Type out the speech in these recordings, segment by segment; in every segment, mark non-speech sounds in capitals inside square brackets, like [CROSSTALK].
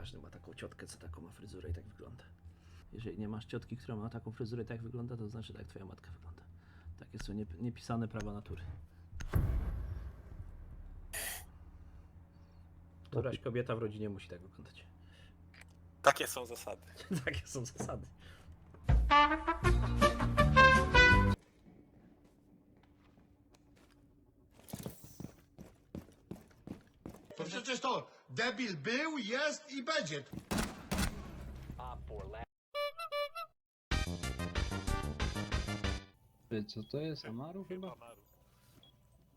każdy ma taką ciotkę, co taką ma fryzurę i tak wygląda. Jeżeli nie masz ciotki, która ma taką fryzurę i tak wygląda, to znaczy tak twoja matka wygląda. Takie są niep- niepisane prawa natury. Któraś kobieta w rodzinie musi tak wyglądać. Takie są zasady. [LAUGHS] Takie są zasady. To przecież to debil był, jest i będzie. Ty, Co to jest? Amaru chyba? Amaru.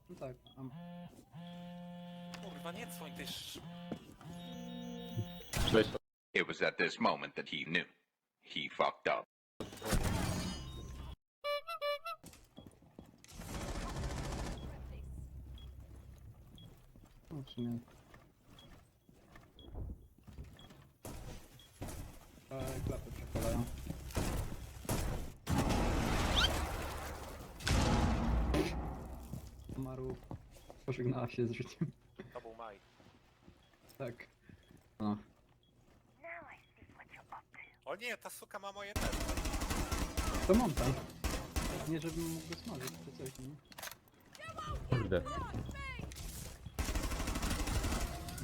No tak, am Kurwa, nie dzwoń sz... It was at this moment that he knew. He fucked up. no w sumie. E, klapy przepalają. Amaru pożegnała się z życiem. To był maj. Tak. No. O nie, ta suka ma moje te. To mam tam. Nie żebym mógł go smażyć czy coś, nie? Kurde.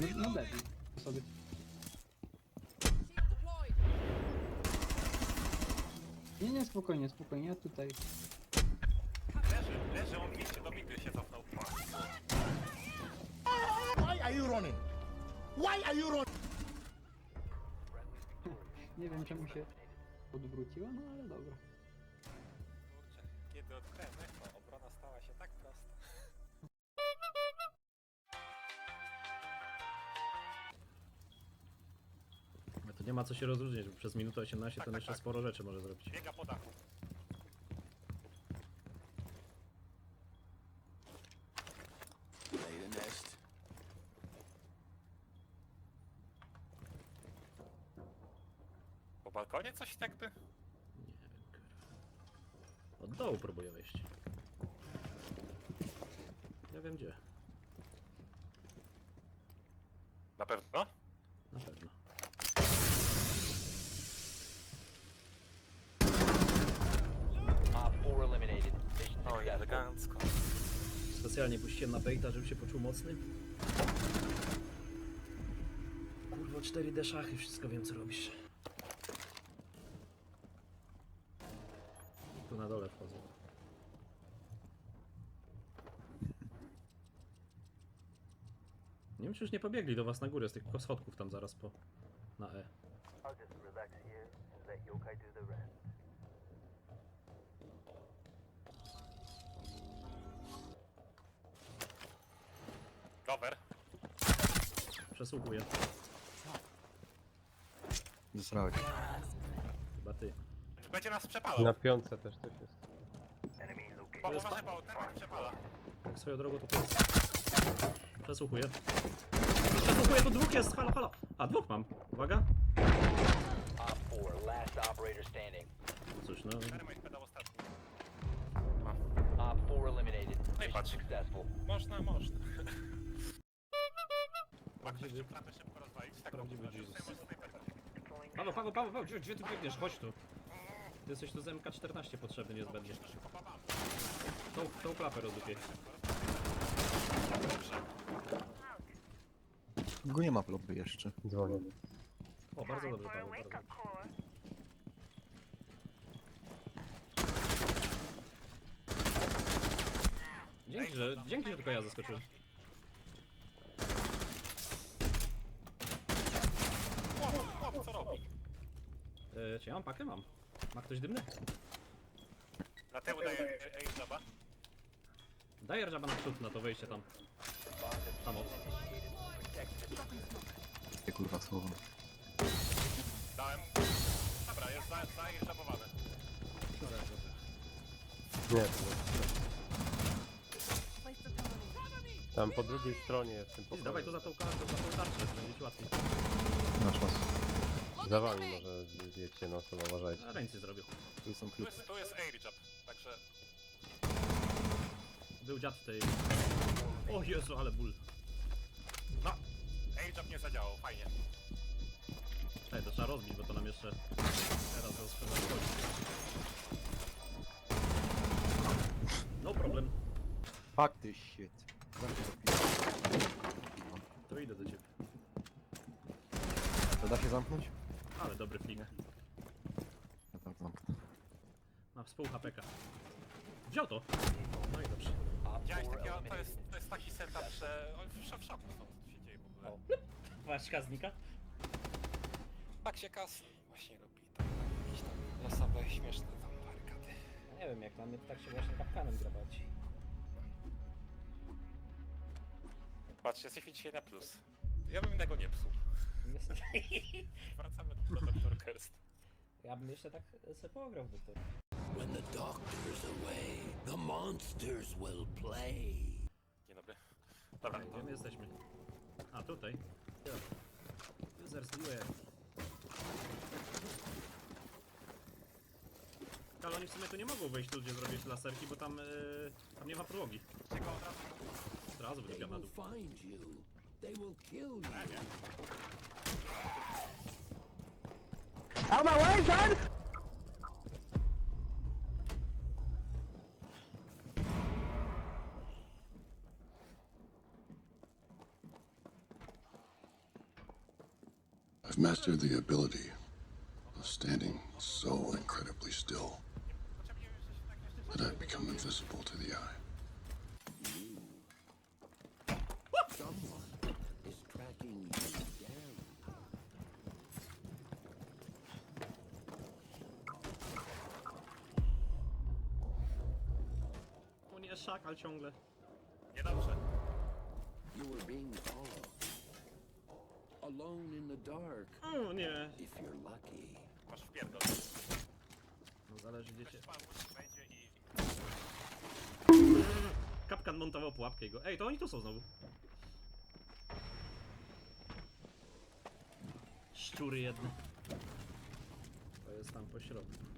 No, no debil. sobie. Nie, nie, spokojnie, spokojnie, ja tutaj... Leży, leży, on wiecie, do migry się cofnął. Why are you running? Why are you running? [LAUGHS] Nie wiem czemu się odwróciła, no ale dobra. Kurczę, kiedy odkryłem to nie ma co się rozróżnić, bo przez minutę 18 Tak, to tak, jeszcze tak. sporo rzeczy może zrobić. Biega po dachu. Po balkonie coś jakby? Nie wiem, kurwa. Od dołu próbuję wejść. Ja wiem gdzie. Na pewno? Na pewno. Op 4 eliminated. Mission Oj, successful. elegancko. Specjalnie puściłem na baita, żeby się poczuł mocny. Kurwa, 4D szachy, wszystko wiem co robisz. Tu na dole wchodzę. Nie wiem czy już nie pobiegli do was na górę z tych schodków tam zaraz po... na E. Cover. Przesłuchuję. Zesrałeś. Chyba ty. Będzie nas przepalał. Na piątce też coś jest. Bo uważaj, bo ten nas przepala. Tak swoją drogą to jest. Przesłuchuję. Przesłuchuję, tu dwóch jest, halo, halo. A, dwóch mam. Uwaga. Op 4, last operator standing. Cóż, no, Termite pedał ostatni. Op 4 eliminated. No i Mission patrz. successful. Można, można. [LAUGHS] Szybko rozwalić? Tak, Prawdziwy Jesus. snajperkę. Paweł, Paweł, Paweł, Paweł, gdzie, gdzie ty biegniesz? Chodź tu. Ty jesteś tu z MK14 potrzebny niezbędnie. Tą, tą klapę rozdupię. Go nie ma w lobby jeszcze. Dzwonię. O, bardzo dobrze, Paweł, bardzo dobrze. Dzięki, że, dzięki, że tylko ja zaskoczyłem. Chłop, chłop, co robi? E, czy ja mam pakę? Mam. Ma ktoś dymny? Na tyłu daje ej, żaba. Daj żaba na przód na to wejście tam. Tam o. Ty kurwa słowo. Dałem. Dobra, jest za, za ej żabowane. Nie, to Tam po drugiej stronie jest w tym Idź, pokoju. dawaj tu za tą kartę, za tą tarczę, będzie ci łatwiej. Masz was. Za wami może zjedźcie na osobę, uważajcie. A ręce zrobił. Tu są Tu klucze. jest, tu jest air job, także... Był dziad w tej... O Jezu, ale ból. No, air nie zadziałał, fajnie. Ej, to trzeba rozbić, bo to nam jeszcze teraz chodzi. No problem. Fuck this shit. Zamknij to. To idę do ciebie. To da się zamknąć? Ale dobry flik. Ja tak zamknę. Ma współ HPK. Wziął to. No i dobrze. Widziałeś 4 takiego, to jest, to jest taki setup, że on w szok, w szoku są, co się dzieje w ogóle. Paczka znika. Tak się kas właśnie robi, tam jakieś tam losowe, śmieszne tam barykady. Nie wiem, jak dla mnie to tak się właśnie kapkanem grabaci. Patrz, jesteśmy dzisiaj na plus. Ja bym tego nie psuł. Niestety. [LAUGHS] Wracamy do Dr. Kerst. Ja bym jeszcze tak sobie pograł w to. When the doctor's away, the monsters will play. Dzień dobry. Dobra, Gdzie my jesteśmy? A, tutaj. Users beware. Ale oni w sumie tu nie mogą wejść tu, gdzie zrobić laserki, bo tam, yy, tam nie ma podłogi. czego od razu Od razu They będzie na will dół. find you. They will kill you. I've mastered the ability of standing so incredibly still that I've become invisible to the eye. Szakal ciągle. niedobrze. You are being followed. Alone in the dark, O nie. if you're lucky. Masz wpierdol. No zależy gdzie cię... Pan wejdzie i... Kapkan montował pułapkę i go... Ej, to oni tu są znowu. Szczury jedne. To jest tam po środku.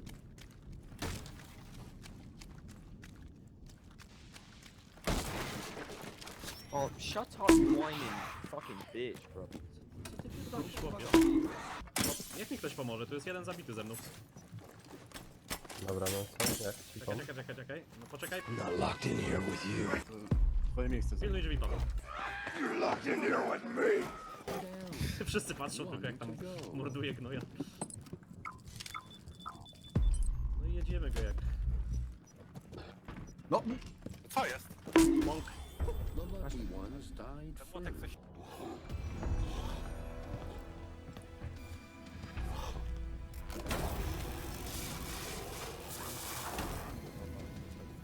Oh, shut up, you whining fucking bitch, bro. Robisz chłopie. Niech mi ktoś pomoże, tu jest jeden zabity ze mną. Dobra, no co? Jak ci Czekaj, pomóc? czekaj, czekaj, czekaj. No poczekaj. Not locked in here with you. Twoje miejsce. Pilnuj drzwi, Paweł. [LAUGHS] Wszyscy patrzą tylko jak tam morduje gnoja. No i jedziemy go jak No! Co jest? mąk. Ten młotek coś...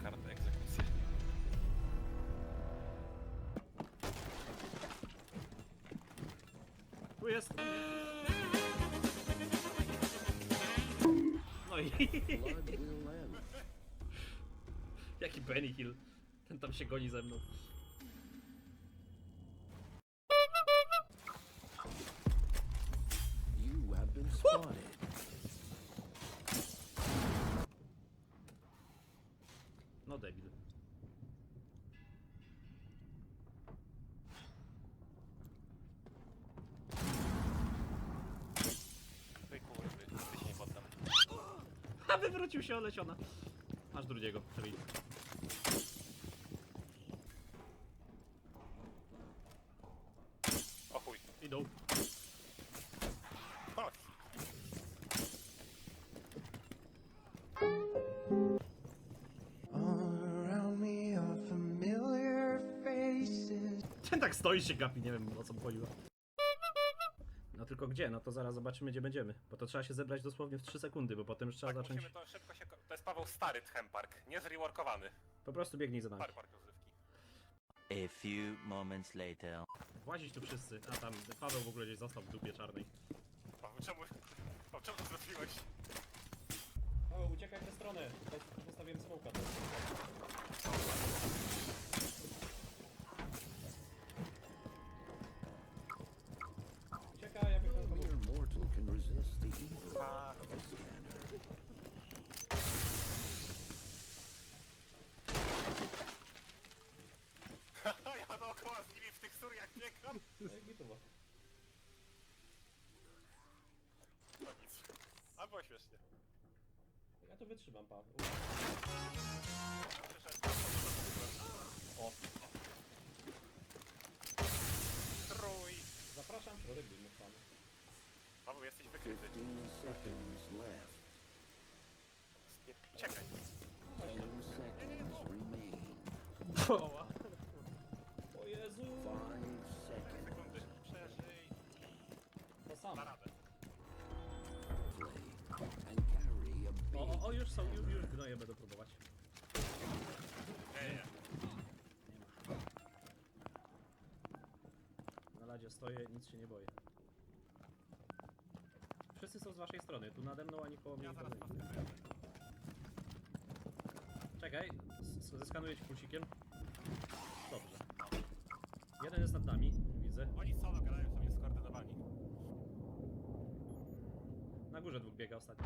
Karta egzekucji. Tu jest. [LAUGHS] No i [LAUGHS] jaki Benny Hill. Ten tam się goni ze mną. Wywrócił się oleciona. Masz drugiego, czyli. O chuj. Idą. Chodź. Ten tak stoi się gapi, nie wiem o co mu chodziło. Tylko gdzie? No to zaraz zobaczymy gdzie będziemy. Bo to trzeba się zebrać dosłownie w 3 sekundy, bo potem już trzeba Tak, zacząć. musimy to szybko się... ko- To jest Paweł stary Tchem Park, nie zreworkowany. Po prostu biegnij za nami. Stary park rozrywki. A few moments later. Włazić tu wszyscy. A tam Paweł w ogóle gdzieś został w dupie czarnej. Paweł, czemu... Paweł, czemu to zrobiłeś? Było śmiesznie. Ja to wytrzymam, pa. O. Trój. Zapraszam, środek dymu, pan. Paweł, jesteś wykryty. seconds left. Nie, Czekaj. Ten seconds remain. O są, już, już gnoje będę próbować. Nie, nie, ma. Na ladzie stoję, nic się nie boję. Wszyscy są z waszej strony, tu nade mną ani koło mnie Ja nikogo zaraz nie ma. Czekaj, s- zeskanuję ci pulsikiem. Dobrze. Jeden jest nad nami, widzę. Oni solo grają, są nieskoordynowani. Na górze dwóch biega ostatnio.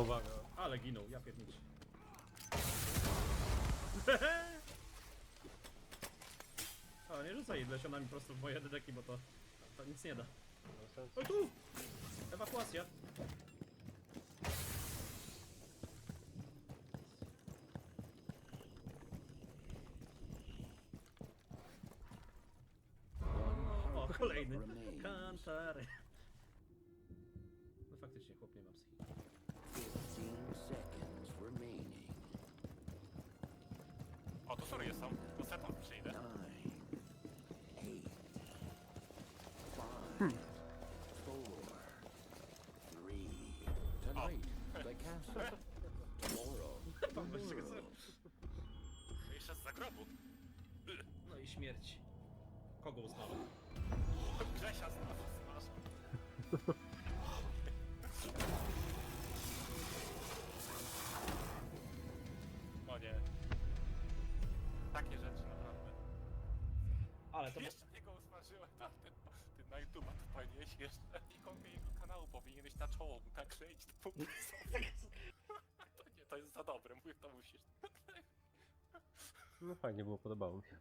Uwaga. Ale ginął, ja pierniczę. [LAUGHS] O, nie rzucaj lesionami prosto w moje dedeki, bo to, to nic nie da. O tu! Ewakuacja! O, kolejny. Kantary. Five. Four. Three. Tonight, the castle. Tomorrow, Jeszcze z zagrobu. No i śmierć. Kogo usmażę? Grzesia znowu smaż. O nie. Takie rzeczy naprawdę. Ale to... Jeszcze jego usmażyłem na ten, ty na YouTube to powinieneś jeszcze ikонkę jego kanału powinieneś na czoło mu nakleić to. To nie, to jest za dobre, mówię, to musisz. No fajnie było, podobało mi się.